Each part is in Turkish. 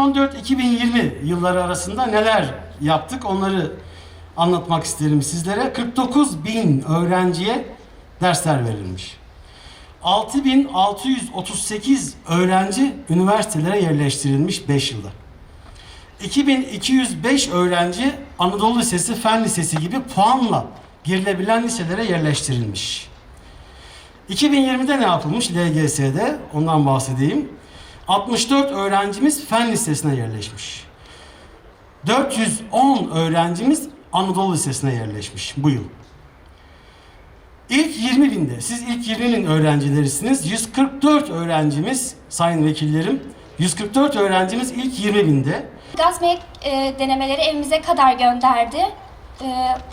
2014-2020 yılları arasında neler yaptık onları anlatmak isterim sizlere. 49 bin öğrenciye dersler verilmiş. 6638 öğrenci üniversitelere yerleştirilmiş 5 yılda. 2205 öğrenci Anadolu Lisesi, Fen Lisesi gibi puanla girilebilen liselere yerleştirilmiş. 2020'de ne yapılmış LGS'de? Ondan bahsedeyim. 64 öğrencimiz Fen Lisesi'ne yerleşmiş. 410 öğrencimiz Anadolu Lisesi'ne yerleşmiş bu yıl. İlk 20 binde, siz ilk 20'nin öğrencilerisiniz. 144 öğrencimiz, sayın vekillerim, 144 öğrencimiz ilk 20 binde. Gazmek e, denemeleri evimize kadar gönderdi. E,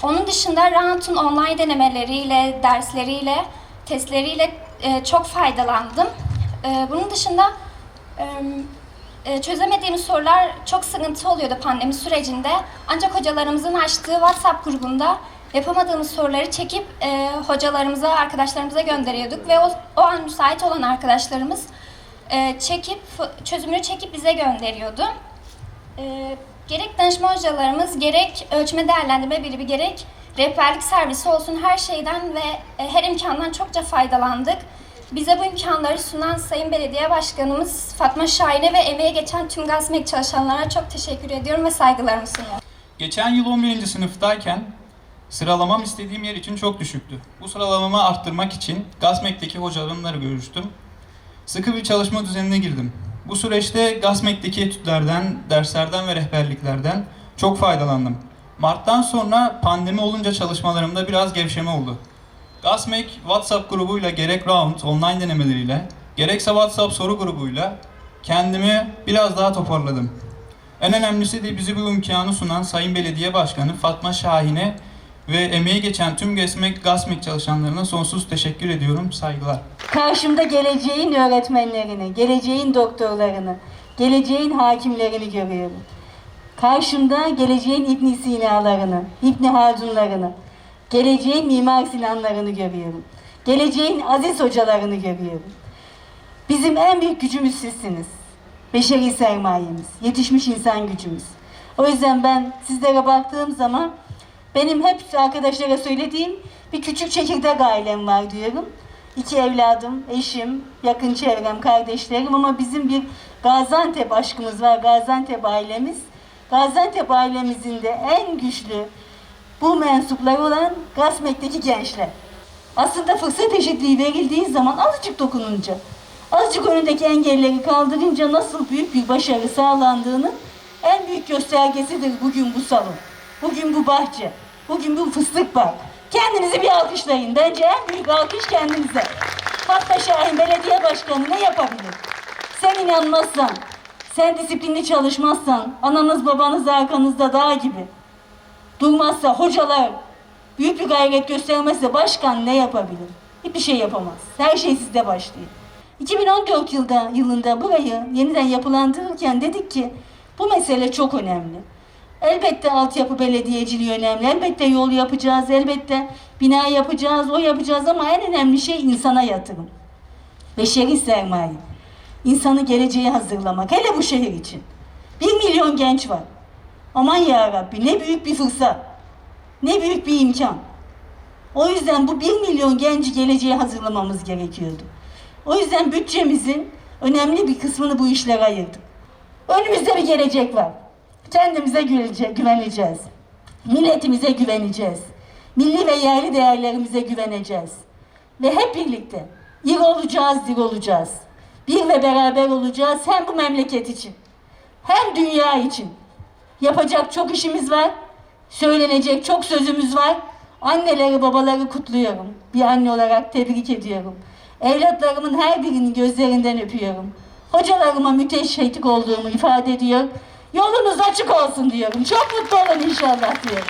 onun dışında Rant'un online denemeleriyle, dersleriyle, testleriyle e, çok faydalandım. E, bunun dışında çözemediğimiz sorular çok sıkıntı oluyordu pandemi sürecinde. Ancak hocalarımızın açtığı WhatsApp grubunda yapamadığımız soruları çekip e, hocalarımıza, arkadaşlarımıza gönderiyorduk ve o, o an müsait olan arkadaşlarımız e, çekip çözümünü çekip bize gönderiyordu. Ee, gerek danışma hocalarımız, gerek ölçme değerlendirme birimi, gerek rehberlik servisi olsun her şeyden ve e, her imkandan çokça faydalandık. Bize bu imkanları sunan Sayın Belediye Başkanımız Fatma Şahin'e ve emeğe geçen tüm GASMEK çalışanlarına çok teşekkür ediyorum ve saygılarımı sunuyorum. Geçen yıl 11. sınıftayken sıralamam istediğim yer için çok düşüktü. Bu sıralamamı arttırmak için GASMEK'teki hocalarımla görüştüm. Sıkı bir çalışma düzenine girdim. Bu süreçte GASMEK'teki etütlerden, derslerden ve rehberliklerden çok faydalandım. Mart'tan sonra pandemi olunca çalışmalarımda biraz gevşeme oldu. GASMEK WhatsApp grubuyla gerek round online denemeleriyle, gerekse WhatsApp soru grubuyla kendimi biraz daha toparladım. En önemlisi de bizi bu imkanı sunan Sayın Belediye Başkanı Fatma Şahin'e ve emeği geçen tüm GASMEK, GASMEK çalışanlarına sonsuz teşekkür ediyorum. Saygılar. Karşımda geleceğin öğretmenlerini, geleceğin doktorlarını, geleceğin hakimlerini görüyorum. Karşımda geleceğin İbn Sina'larını, İbn Haldunlarını, geleceğin Mimar Sinanlarını görüyorum. Geleceğin aziz hocalarını görüyorum. Bizim en büyük gücümüz sizsiniz. Beşeri sermayemiz, yetişmiş insan gücümüz. O yüzden ben sizlere baktığım zaman benim hep arkadaşlara söylediğim bir küçük çekirdek ailem var diyorum. İki evladım, eşim, yakın çevrem, kardeşlerim ama bizim bir Gaziantep aşkımız var, Gaziantep ailemiz. Gaziantep ailemizin de en güçlü bu mensupları olan Gasmek'teki gençler. Aslında fırsat eşitliği verildiği zaman azıcık dokununca, azıcık önündeki engelleri kaldırınca nasıl büyük bir başarı sağlandığının en büyük göstergesidir bugün bu salon. Bugün bu bahçe. Bugün bu fıstık bak. Kendinizi bir alkışlayın. Bence en büyük alkış kendinize. Fatma Şahin belediye başkanı ne yapabilir? Sen inanmazsan, sen disiplinli çalışmazsan, ananız babanız arkanızda dağ gibi. Durmazsa hocalar, büyük bir gayret göstermezse başkan ne yapabilir? Hiçbir şey yapamaz. Her şey sizde başlıyor. 2014 yılda, yılında burayı yeniden yapılandırırken dedik ki bu mesele çok önemli. Elbette altyapı belediyeciliği önemli. Elbette yol yapacağız, elbette bina yapacağız, o yapacağız ama en önemli şey insana yatırım. Beşeri sermaye. İnsanı geleceğe hazırlamak. Hele bu şehir için. Bir milyon genç var. Aman ya Rabbi ne büyük bir fırsat. Ne büyük bir imkan. O yüzden bu bir milyon genci geleceğe hazırlamamız gerekiyordu. O yüzden bütçemizin önemli bir kısmını bu işlere ayırdık. Önümüzde bir gelecek var. Kendimize güveneceğiz. Milletimize güveneceğiz. Milli ve yerli değerlerimize güveneceğiz. Ve hep birlikte ir olacağız, dir olacağız. Bir ve beraber olacağız hem bu memleket için hem dünya için. Yapacak çok işimiz var. Söylenecek çok sözümüz var. Anneleri babaları kutluyorum. Bir anne olarak tebrik ediyorum. Evlatlarımın her birinin gözlerinden öpüyorum. Hocalarıma müteşekkir olduğumu ifade ediyor. Yolunuz açık olsun diyorum. Çok mutlu olun inşallah diyorum.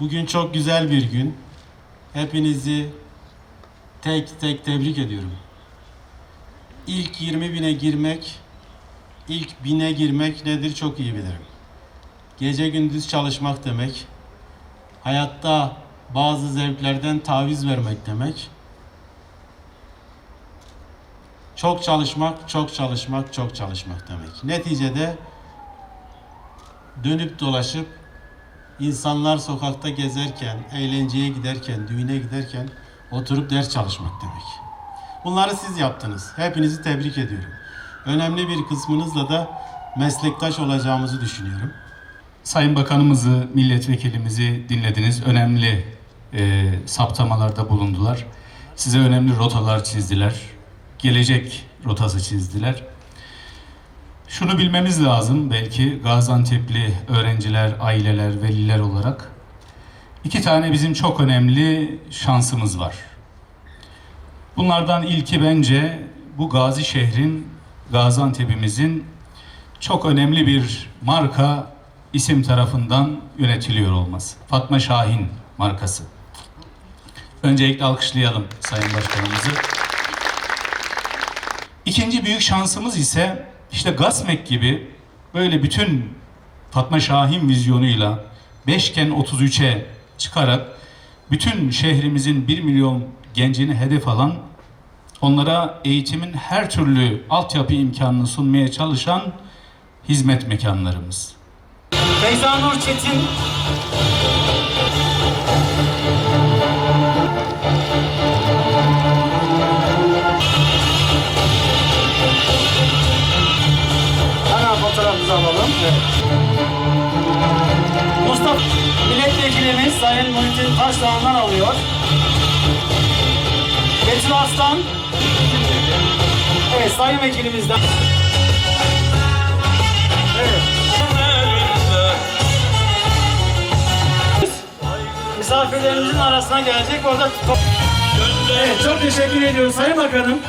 Bugün çok güzel bir gün. Hepinizi tek tek tebrik ediyorum. İlk 20 bine girmek, ilk bine girmek nedir çok iyi bilirim. Gece gündüz çalışmak demek, hayatta bazı zevklerden taviz vermek demek. Çok çalışmak, çok çalışmak, çok çalışmak demek. Neticede dönüp dolaşıp insanlar sokakta gezerken, eğlenceye giderken, düğüne giderken oturup ders çalışmak demek. Bunları siz yaptınız. Hepinizi tebrik ediyorum. Önemli bir kısmınızla da meslektaş olacağımızı düşünüyorum. Sayın Bakanımızı, milletvekilimizi dinlediniz. Önemli e, saptamalarda bulundular. Size önemli rotalar çizdiler. Gelecek rotası çizdiler. Şunu bilmemiz lazım belki Gaziantep'li öğrenciler, aileler, veliler olarak. iki tane bizim çok önemli şansımız var. Bunlardan ilki bence bu Gazi şehrin, Gaziantep'imizin çok önemli bir marka isim tarafından yönetiliyor olması. Fatma Şahin markası. Öncelikle alkışlayalım Sayın Başkanımızı. İkinci büyük şansımız ise işte Gasmek gibi böyle bütün Fatma Şahin vizyonuyla 5'ken 33'e çıkarak bütün şehrimizin 1 milyon gencini hedef alan onlara eğitimin her türlü altyapı imkanını sunmaya çalışan hizmet mekanlarımız. Feyza Nur Çetin. Hemen fotoğrafımızı alalım. Mustafa milletvekilimiz Sayın Muhittin Taşdağ'ından alıyor. Betül Aslan. Evet Sayın Vekilimizden. Evet. Misafirlerimizin arasına gelecek orada Evet çok teşekkür ediyoruz Sayın Bakanım.